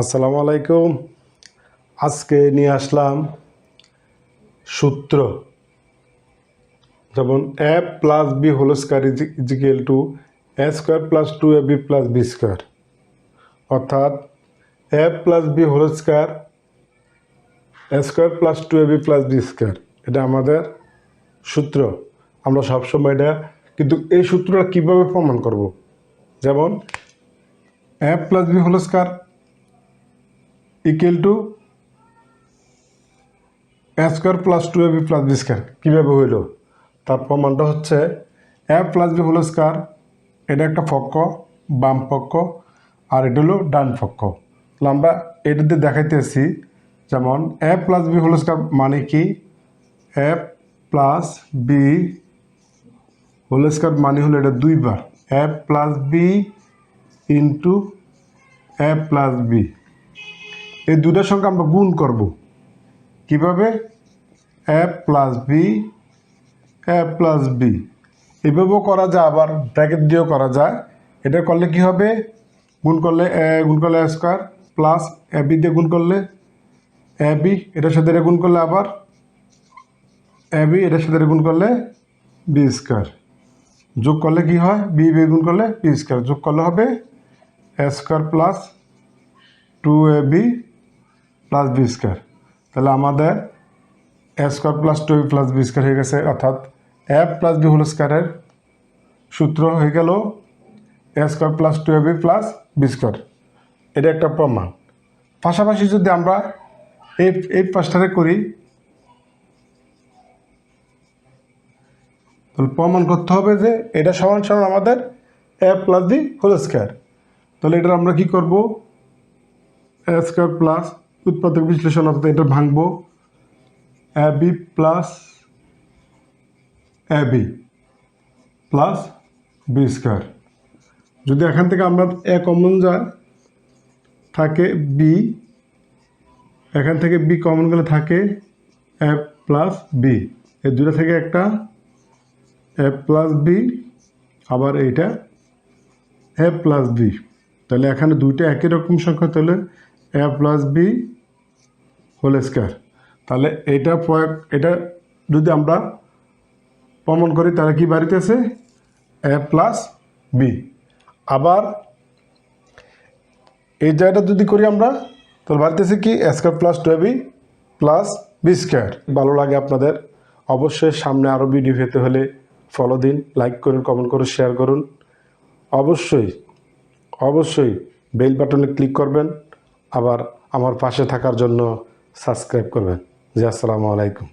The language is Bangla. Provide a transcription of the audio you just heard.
আসসালামু আলাইকুম। আজকে নিয়ে আসলাম সূত্র। যেমন A plus B whole square equal to A square plus two A B plus B square অর্থাৎ A plus B whole square A square plus two A B plus B square এটা আমাদের সূত্র। আমরা সবসময় এটা, কিন্তু এই সূত্রটা কীভাবে প্রমাণ করব? যেমন A plus B whole square equal to A square plus two A B plus B square কীভাবে হইল? তার প্রমাণটা হচ্ছে A plus B whole square এটা একটা পক্ষ বাম পক্ষ আর এটা হলো ডান পক্ষ তাহলে আমরা এটাতে দেখাইতেছি, যেমন A plus B whole square মানে কি? A plus B whole square মানে হলো এটা দুইবার। A plus B into A plus B এই দুটার সঙ্গে আমরা গুণ করব। কীভাবে? A plus B A plus B এভাবেও করা যায়, আবার ব্র্যাকেট দিয়েও করা যায়। এটা করলে কি হবে? গুণ করলে এ গুণ করলে A square plus A B দিয়ে গুণ করলে এ বি এটার সাথে গুণ করলে আবার এ বি এটার সাথে গুণ করলে বি স্কোয়ার যোগ করলে কি হয়? বি বি গুণ করলে বি স্কোয়ার যোগ করলে হবে A square plus two A B plus B square তাহলে আমাদের A square plus two plus B square হয়ে গেছে, অর্থাৎ এ প্লাস বি হোল স্কোয়ারের সূত্র হয়ে গেল A square plus two B plus B square এটা একটা প্রমাণ। পাশাপাশি যদি আমরা এই এই পাঁচটারে করি, তাহলে প্রমাণ করতে হবে যে এটা সমান সমান আমাদের A plus B whole square তাহলে এটা আমরা কি করব? এ স্কোয়ার প্লাস উৎপাদক বিশ্লেষণ অর্থাৎ এটা ভাঙবো। A B plus A B plus B square যদি এখান থেকে আমরা এ কমন যায় থাকে বি এখান থেকে বি কমন গেলে থাকে এ প্লাস বি এই দুটো থেকে একটা এ প্লাস বি আবার এইটা এ প্লাস বি তাহলে এখানে দুইটা একই রকম সংখ্যা, তাহলে A plus B whole square. তাহলে এটা প্রয়োগ, এটা যদি আমরা প্রমাণ করি, তাহলে কি বাড়িতেছে এ প্লাস বি আবার এই জায়গাটা যদি করি আমরা, তাহলে বাড়িতেছে কি? Square plus two B plus B square ভালো লাগে আপনাদের। অবশ্যই সামনে আরও ভিডিও পেতে হলে ফলো দিন লাইক করুন কমেন্ট করুন শেয়ার করুন। অবশ্যই অবশ্যই বেল বাটনে ক্লিক করবেন। আবার আমার পাশে থাকার জন্য সাবস্ক্রাইব করবেন। জি আসসালামু আলাইকুম।